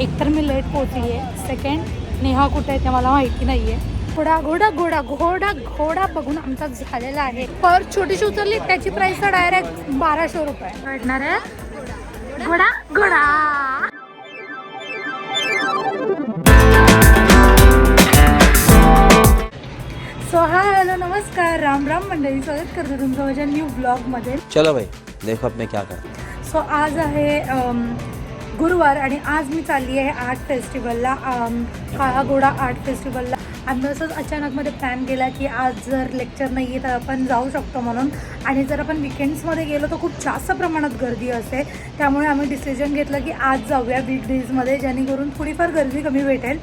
एकतर me let पोहोचली आहे सेकंड नेहा कुठे आहे ते मला माहिती नाही आहे घोडा घोडा घोडा घोडा घोडा बघून आमचा झालेला आहे. पर छोटीशी उचलली त्याची प्राइस तर डायरेक्ट बाराशे रुपये. भेटणार आहे? घोडा घोडा. सो हाय हॅलो नमस्कार. राम राम मंडळी. स्वागत करतो तुमचं माझ्या न्यू ब्लॉगमध्ये चलो भाई देखो अब मैं क्या करता सो आज आहे गुरुवार आणि आज मी चालली आहे आर्ट फेस्टिवलला काळागोडा आर्ट फेस्टिवलला. आम्ही असंच अचानकमध्ये प्लॅन केला की आज जर लेक्चर नाही आहे तर आपण जाऊ शकतो म्हणून. आणि जर आपण विकेंड्समध्ये गेलो तर खूप जास्त प्रमाणात गर्दी असते. त्यामुळे आम्ही डिसिजन घेतलं की आज जाऊया वीक डेजमध्ये जेणेकरून थोडीफार गर्दी कमी भेटेल.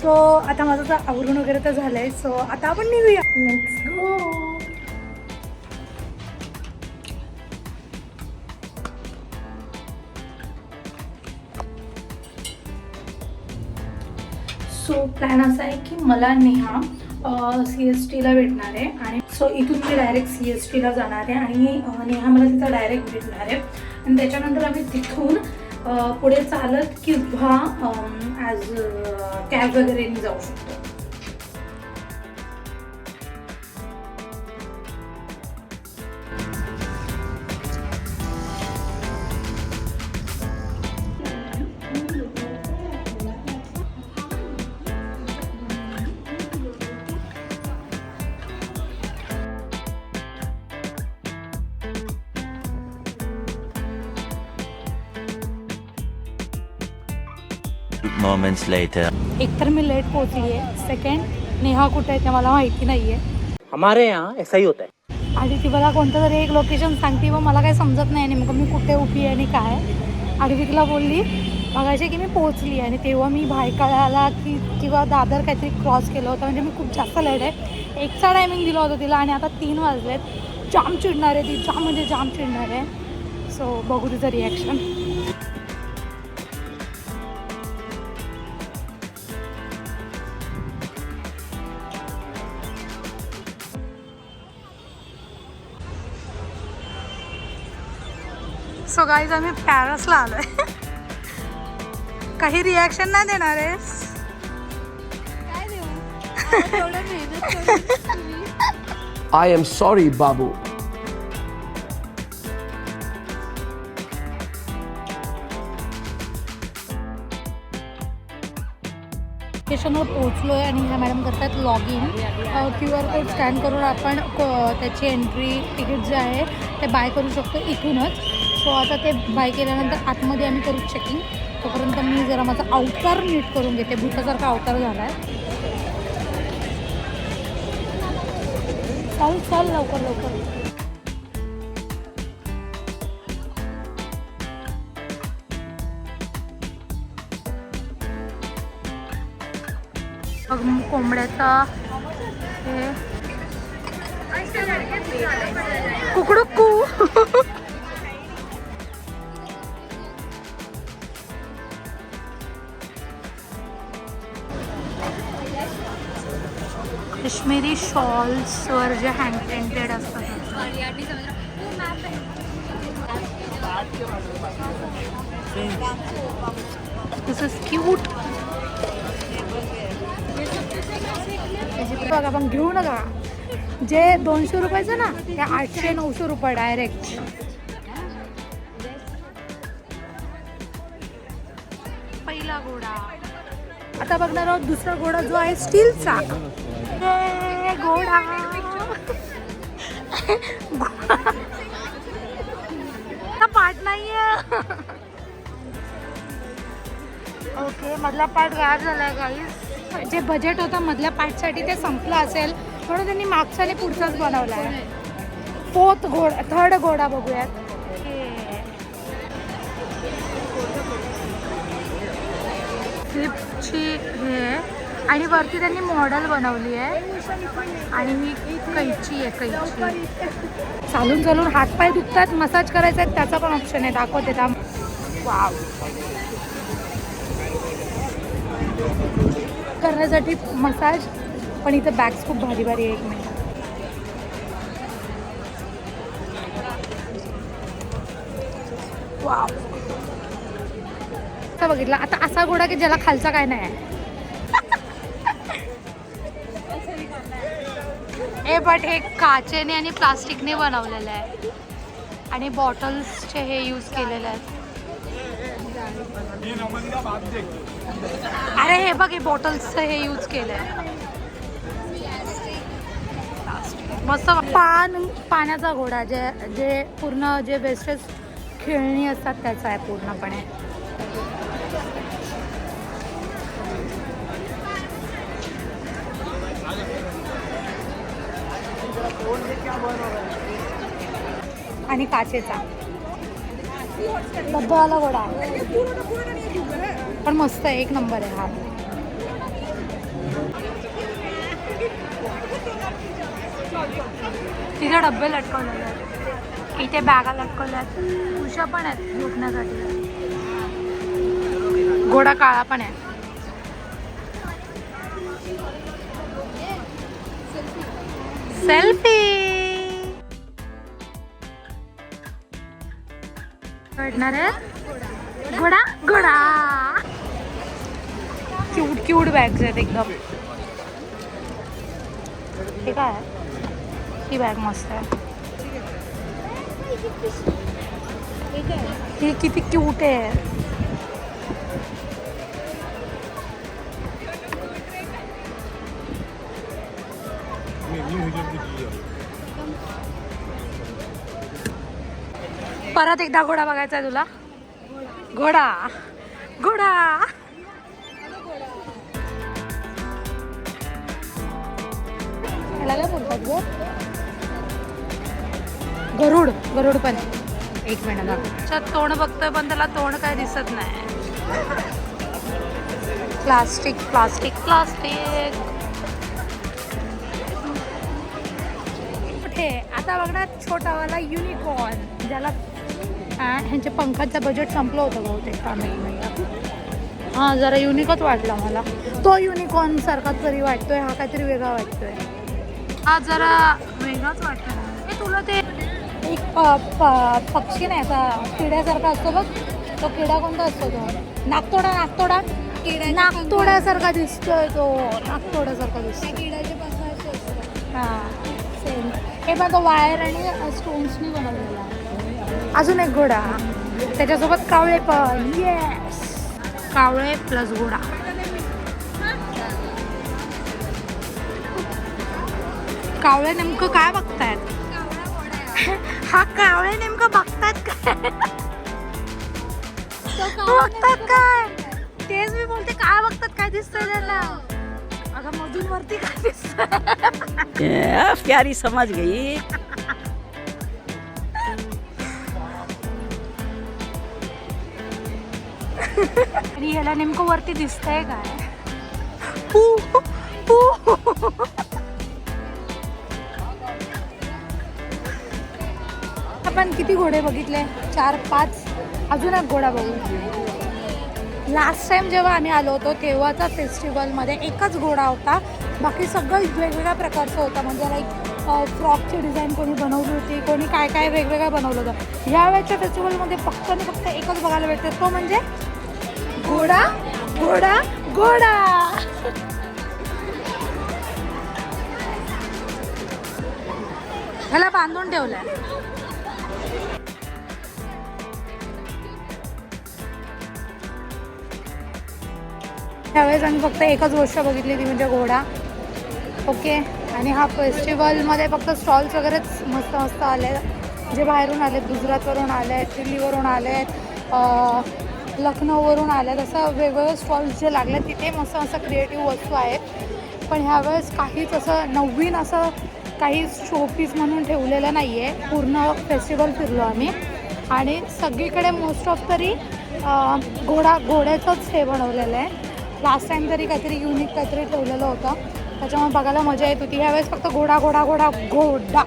सो आता माझं तर आवरून वगैरे तर झालं आहे सो आता आपण निघूया. लेट्स गो प्लॅन असा आहे की मला नेहा सी एस टीला भेटणार आहे आणि सो इथून मी डायरेक्ट सी एस टीला जाणार आहे आणि नेहा मला तिथं डायरेक्ट भेटणार आहे. आणि त्याच्यानंतर आम्ही तिथून पुढे चालत किंवा ॲज कॅब वगैरे जाऊ शकतो. Moments later. एकतर मी लेट पोहोचली आहे सेकंड नेहा कुठे आहे ते मला माहिती नाही आहे हमारे यहाँ ऐसा ही होता है. आणि ती मला कोणतं तरी एक लोकेशन सांगते व मला काही समजत नाही. नेमकं मी कुठे उभी आहे आणि काय आणि ती तिला बोलली बघायचे की मी पोहोचली आणि तेव्हा मी भायखळ्याला की किंवा दादर काहीतरी क्रॉस केलं होतं. म्हणजे मी खूप जास्त लेट आहे. एकचा टायमिंग दिला होता तिला आणि आता तीन वाजलेत. जाम चिडणार आहे ती. जाम म्हणजे जाम चिडणार आहे. सो बघू तिचं रिॲक्शन सो गाईज आम्ही पॅरसला आलोय. काही रिॲक्शन नाही देणार आहेस I am sorry, Babu. स्टेशनवर पोहोचलो आहे आणि ह्या मॅडम करतात log in Q R code scan करून आपण त्याची एंट्री तिकीट जे आहे ते बाय करू शकतो इथूनच. सो आता ते बाय केल्यानंतर आतमध्ये आम्ही करू चेकिंग तोपर्यंत मी जरा माझा अवतार नीट करून घेते. भूतासारखा अवतार झाला आहे चाल चाल लवकर लवकर. कोंबड्याचा हे. कुकडुक्कू. कश्मीरी शॉल्सवर जे हँड प्रिंटेड असतात. दिस इज क्यूट बघा आपण घेऊ नका. जे दोनशे रुपयाचं ना ते आठशे नऊशे रुपये डायरेक्ट पहिला घोडा. आता बघणार आहोत दुसरा घोडा जो आहे स्टीलचा घोडा. पाठ नाहीये. ओके मधला पार्ट गायब झालाय गाईज जे बजेट होतं मधल्या पार्टसाठी ते संपलं असेल. म्हणून त्यांनी मागचा आणि पुढचाच बनवला आहे फोर्थ घोडा थर्ड घोडा बघूयात. फ्लिपची हे. आणि वरती त्यांनी मॉडेल बनवली आहे. आणि ही कैची आहे कैची. चालून चालून हातपाय दुखतात मसाज करायचा आहे त्याचा पण ऑप्शन आहे. दाखवते त्या. वाव. करण्यासाठी मसाज पण इथं बॅग्स खूप भारी भारी आहे एक मिनिट. वाव. बघितला आता असा घोडा की ज्याला खालचा काय नाही आहे. हे बट हे काचेने आणि प्लास्टिकने बनवलेलं आहे. आणि बॉटल्सचे हे यूज केलेले आहेत अरे हे बघ हे बॉटल्सचं हे यूज केलं आहे मस्त पान पाण्याचा घोडा जे जे पूर्ण जे वेस्टेज खेळणी असतात त्याचा आहे पूर्णपणे. आणि काचेचा. डब्बावाला घोडा आहे. पण मस्त आहे एक नंबर आहे हा. तिथे डब्बे लटकवलेले आहेत. इथे बॅगा लटकवल्या आहेत. उशा पण आहेत झोपण्यासाठी. घोडा काळा पण आहे. सेल्फी. भेटणार आहे. घोडा घोडा. क्यूट क्यूट बॅग्स आहेत एकदम. हे काय? ही बॅग मस्त आहे. ही किती क्यूट आहे. परत एकदा घोडा बघायचा आहे तुला? घोडा. घोडा. काय बोलतात गरुड गरुड पण. एक मिनिट तोंड बघतोय पण त्याला तोंड काय दिसत नाही. Plastic plastic. प्लास्टिक. कुठे? आता बघणार छोटावाला युनिकॉर्न ज्याला ह्यांच्या पंखाचं बजेट संपलं होतं बहुतेक नाही हां जरा युनिकच वाटला मला. तो युनिकॉर्न सारखा तरी वाटतोय हा काहीतरी वेगळा वाटतोय. हा जरा वेगळाच वाटतो हे तुला ते एक प- प- पक्षी नाही असा किड्यासारखा असतो बघ. तो किडा कोणता असतो तो? नागतोडा नागतोडा? नागतोड्यासारखा दिसतोय तो. नागतोड्यासारखा दिसतो हां सेम हे पण तो वायर आणि स्टोन्सनी बनवलेला आहे. अजून एक घोडा. त्याच्यासोबत कावळे पण. येस कावळे प्लस घोडा. कावळे नेमकं काय बघतायत? हा कावळे नेमकं बघतायत काय? बघतात काय? तेच मी बोलते काय बघतात काय दिसतंय त्यांना? अगं मधून वरती काय दिसत प्यारी समज गई. आणि ह्याला नेमकं वरती दिसतंय काय? आपण किती घोडे बघितले? चार पाच. अजून एक घोडा बघू. लास्ट टाइम जेव्हा आम्ही आलो होतो तेव्हाचा फेस्टिवलमध्ये एकच घोडा होता. बाकी सगळं वेगवेगळ्या प्रकारचं होतं. म्हणजे लाईक फ्रॉकची डिझाईन कोणी बनवली होती कोणी काय काय वेगवेगळं बनवलं होतं. ह्या वेळेच्या फेस्टिवलमध्ये फक्त आणि फक्त एकच बघायला भेटते. तो म्हणजे घोडा घोडा घोडा. ह्याला बांधून ठेवलंय. त्यावेळेस आम्ही फक्त एकच गोष्ट बघितली ती म्हणजे घोडा. ओके आणि हा फेस्टिवलमध्ये फक्त स्टॉल्स वगैरेच मस्त मस्त आले जे बाहेरून आले गुजरातवरून आले आहेत दिल्लीवरून आले आहेत लखनौवरून आले आहेत असं वेगवेगळे स्टॉल्स जे लागले तिथे मस्त असं क्रिएटिव्ह वस्तू आहेत. पण ह्यावेळेस काहीच असं नवीन असं काही शोपीस म्हणून ठेवलेलं नाही आहे पूर्ण फेस्टिवल फिरलो आम्ही. आणि सगळीकडे मोस्ट ऑफ तरी घोडा घोड्याचंच हे बनवलेलं आहे. लास्ट टाईम तरी काहीतरी युनिक काहीतरी ठेवलेलं होतं. त्याच्यामुळे बघायला मजा येत होती. ह्यावेळेस फक्त घोडा घोडा घोडा घोडा.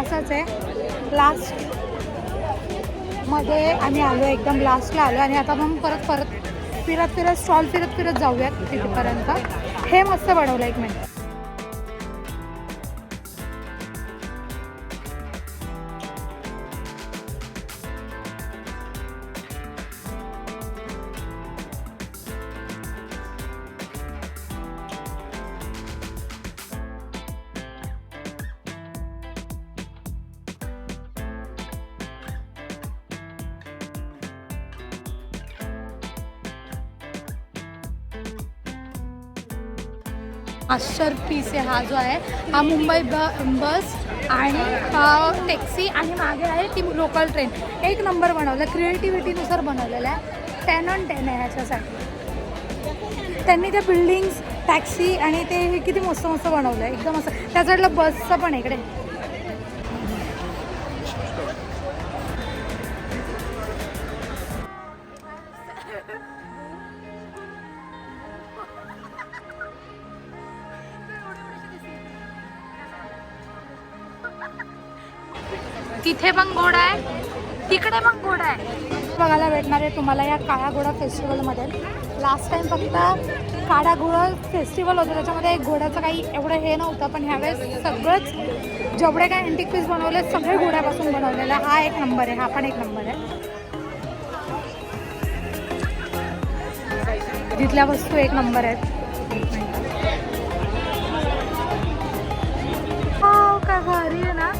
असंच आहे. लास्ट मध्ये आम्ही आलो एकदम लास्टला आलो आणि आता मग परत परत फिरत फिरत स्टॉल फिरत फिरत जाऊयात तिथेपर्यंत हे मस्त बनवलं एक मिनिट मास्टर पीस आहे हा जो आहे हा मुंबई ब बस आणि हा टॅक्सी आणि मागे आहे ती लोकल ट्रेन. एक नंबर बनवलं क्रिएटिव्हिटीनुसार बनवलेलं आहे. टेन ऑन टेन आहे ह्याच्यासाठी. त्यांनी त्या बिल्डिंग्स टॅक्सी आणि ते हे किती मस्त मस्त बनवलं आहे. एकदम असं त्या साईडला बसचं पण आहे इकडे. भेटणार आहे तुम्हाला या काळा घोडा फेस्टिवलमध्ये लास्ट टाइम फक्त काळा घोडा फेस्टिवल होतं त्याच्यामध्ये घोड्याचं काही एवढं हे नव्हतं पण ह्यावेळेस सगळंच जेवढे काय अँटिक पीस बनवले सगळे घोड्यापासून बनवलेले हा एक नंबर आहे हा पण एक नंबर आहे. तिथल्या वस्तू एक नंबर आहेत. हो का भारी आहे ना.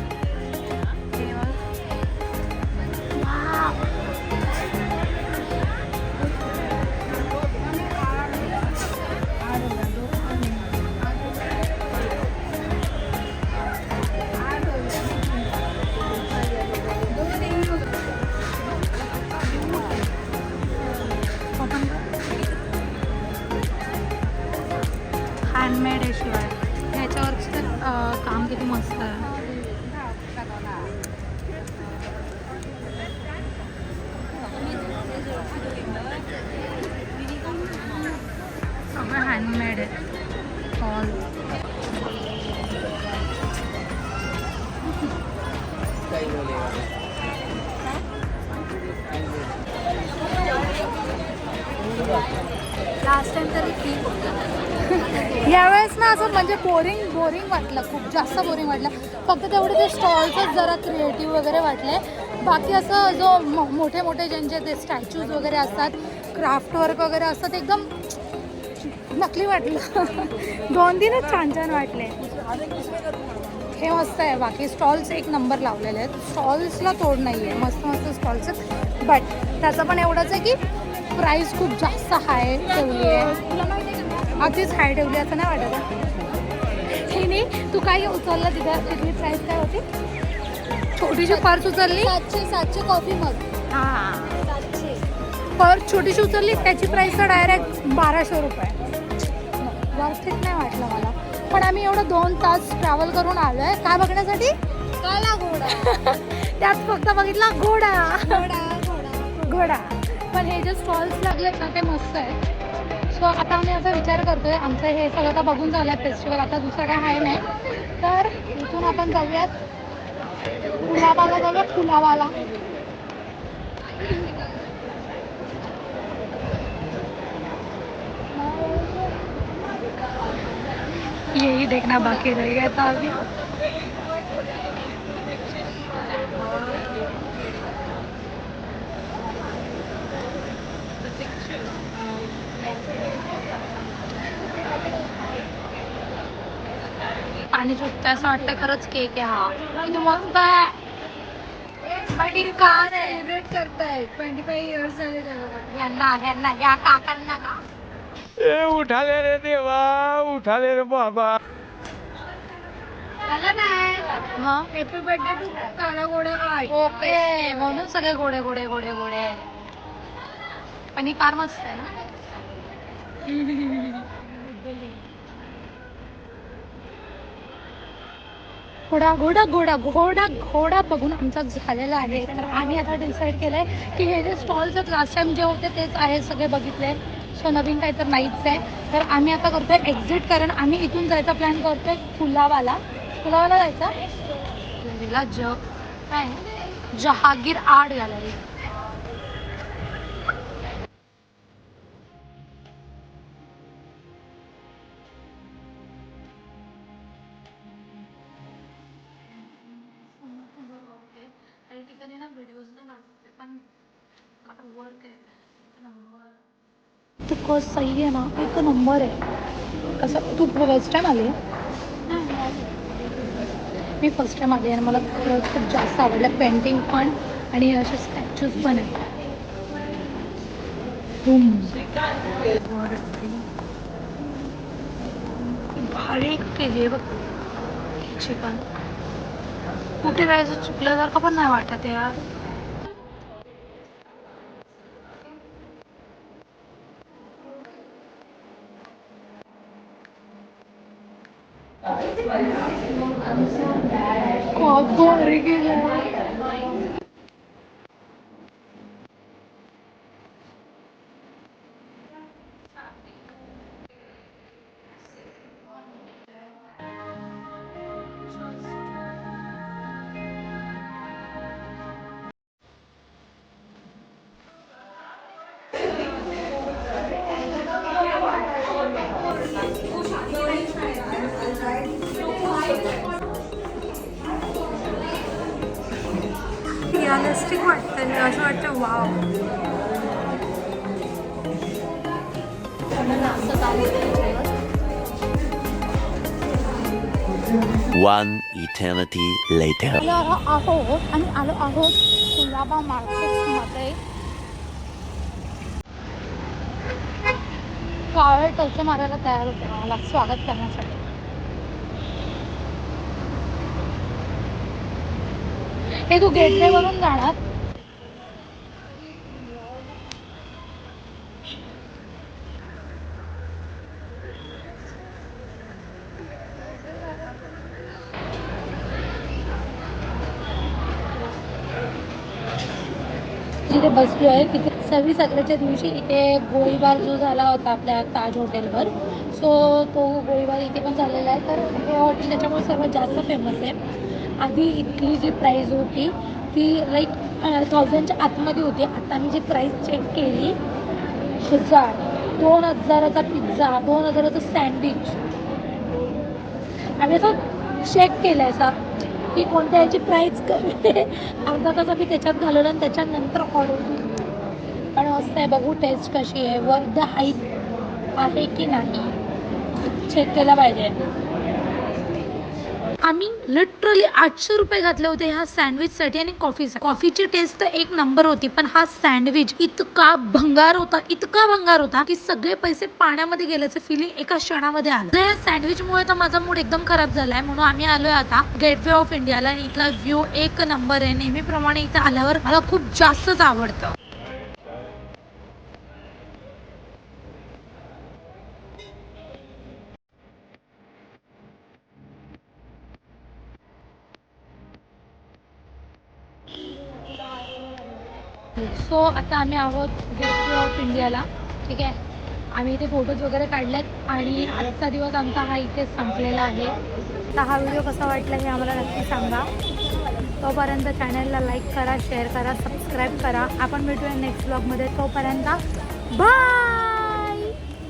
लास्ट टाइम तरी ठीक होतं. यावेळेस ना असं म्हणजे बोरिंग बोरिंग वाटलं. खूप जास्त बोरिंग वाटलं. फक्त तेवढे ते स्टॉल्सच जरा क्रिएटिव्ह वगैरे वाटले. बाकी असं जो मो- मोठे मोठे ज्यांचे ते स्टॅच्यूज वगैरे असतात क्राफ्ट वर्क वगैरे असतात एकदम नकली वाटलं. दोन तीनच छान छान वाटले. हे मस्त आहे. बाकी स्टॉल्स एक नंबर लावलेले आहेत. स्टॉल्सला तोड नाही आहे मस्त मस्त स्टॉल्स आहेत. बट त्याचं पण एवढंच आहे की प्राईस खूप जास्त हाय ठेवली आहे. अगदीच हाय ठेवली असं नाही वाटत. हे नाही तू काय उचललं तिथं? तिथली प्राईस काय होती? छोटीशी पर्स उचलली? सातशे सातशे कॉफी मग हां. पर्स छोटीशी उचलली त्याची प्राईस तर डायरेक्ट बाराशे रुपये. व्यवस्थित नाही वाटलं मला. पण आम्ही एवढं दोन तास ट्रॅव्हल करून आलो आहे काय बघण्यासाठी? काला घोडा. त्यात फक्त बघितला घोडा. घोडा घोडा. घोडा. पण हे जे स्टॉल्स लागलेत ना ते मस्त आहे सो आता आम्ही असा विचार करतोय आमचं हे सगळं आता बघून झालं आहे फेस्टिवल आता दुसरं काय आहे नाही. तर इथून आपण जाऊयात. पुलावाला जाऊया पुलावाला. यही देखना बाकी रह गया था अभी पाणी सुटतं असं वाटतं खरंच केक आहे हा. किती मस्त आहे. ही सेलिब्रेट ट्वेंटी फाईव्ह इयर्स झाले यांना यांना या काकांना का ए उठाले रे देवा उठाले रे बाबा. झालं नाही हा? हॅपी बर्थडे टू काला घोडा आठ ओके म्हणून सगळे गोडे गोडे गोडे गोडे पण ही कार मस्त आहे ना? घोडा घोडा घोडा घोडा घोडा बघून आमचा झालेला आहे. तर आम्ही आता डिसाईड केलंय की हे जे स्टॉल्स आहेत लास्ट टाइम जे होते तेच आहे सगळे बघितले. सो नवीन काही तर नाहीच आहे. तर आम्ही आता करतोय एक्झिट कारण आम्ही इथून जायचा प्लॅन करतोय पुलावाला. पुलावाला जायचा? जग. काय? जहागीर आर्ट गॅलरी इतकं सही आहे ना एक नंबर आहे. असं तू फर्स्ट टाइम आली? आहे मी फर्स्ट टाईम आली आणि मला खरंच खूप जास्त आवडलं. पेंटिंग पण आणि असे स्टॅच्यूज पण आहेत. बूम. भारी केली आहे बघ. चिकन कुठे जायचं चुकल्यासारखं पण नाही वाटत यार. खूप भारी One eternity later. आलो आहोत आणि आलो आहोत कुलाबा मार्केटमध्ये कावळे टोचे मारायला तयार होते. मला स्वागत करण्यासाठी. हे तू गेटवे वरून जाणार. तिथे बसलो आहे तिथे सव्वीस अकराच्या दिवशी इथे गोळीबार जो झाला होता आपल्या ताज हॉटेलवर सो तो गोळीबार इथे पण झालेला आहे. तर हे हॉटेल त्याच्यामुळे सर्वात जास्त फेमस आहे. आधी इथली जी प्राईज होती ती लाईक थाउजंडच्या आतमध्ये होती. आता मी जी प्राईस चेक केली हजार दोन हजाराचा पिझ्झा दोन हजाराचं सँडविच आम्ही असं चेक केलं आहे असा की कोणत्या याची प्राईस कमी अर्धा तास मी त्याच्यात घालवलं आणि त्याच्यानंतर ऑर्डर पण असं आहे बघू टेस्ट कशी आहे. वर द हाईट आहे की नाही? चेक केला पाहिजे. आम्ही लिटरली आठशे रुपये घातले होते ह्या सँडविचसाठी आणि कॉफीसाठी कॉफीची टेस्ट तर एक नंबर होती पण हा सँडविच इतका भंगार होता इतका भंगार होता की सगळे पैसे पाण्यामध्ये गेल्याचं फिलिंग एका क्षणामध्ये आलं. या सँडविचमुळे तर माझा मूड एकदम खराब झालाय म्हणून आम्ही आलोय आता गेटवे ऑफ इंडियाला आणि इथला व्ह्यू एक नंबर आहे. नेहमीप्रमाणे इथे आल्यावर मला खूप जास्तच आवडतं. सो आता आम्ही आहोत गेटवे ऑफ इंडियाला ठीक आहे? आम्ही इथे फोटोज वगैरे काढलेत आणि आजचा दिवस आमचा हा इथेच संपलेला आहे. तर हा व्हिडिओ कसा वाटला हे आम्हाला नक्की सांगा. तोपर्यंत चॅनलला लाईक करा शेअर करा सबस्क्राईब करा. आपण भेटूया नेक्स्ट ब्लॉगमध्ये तोपर्यंत बाय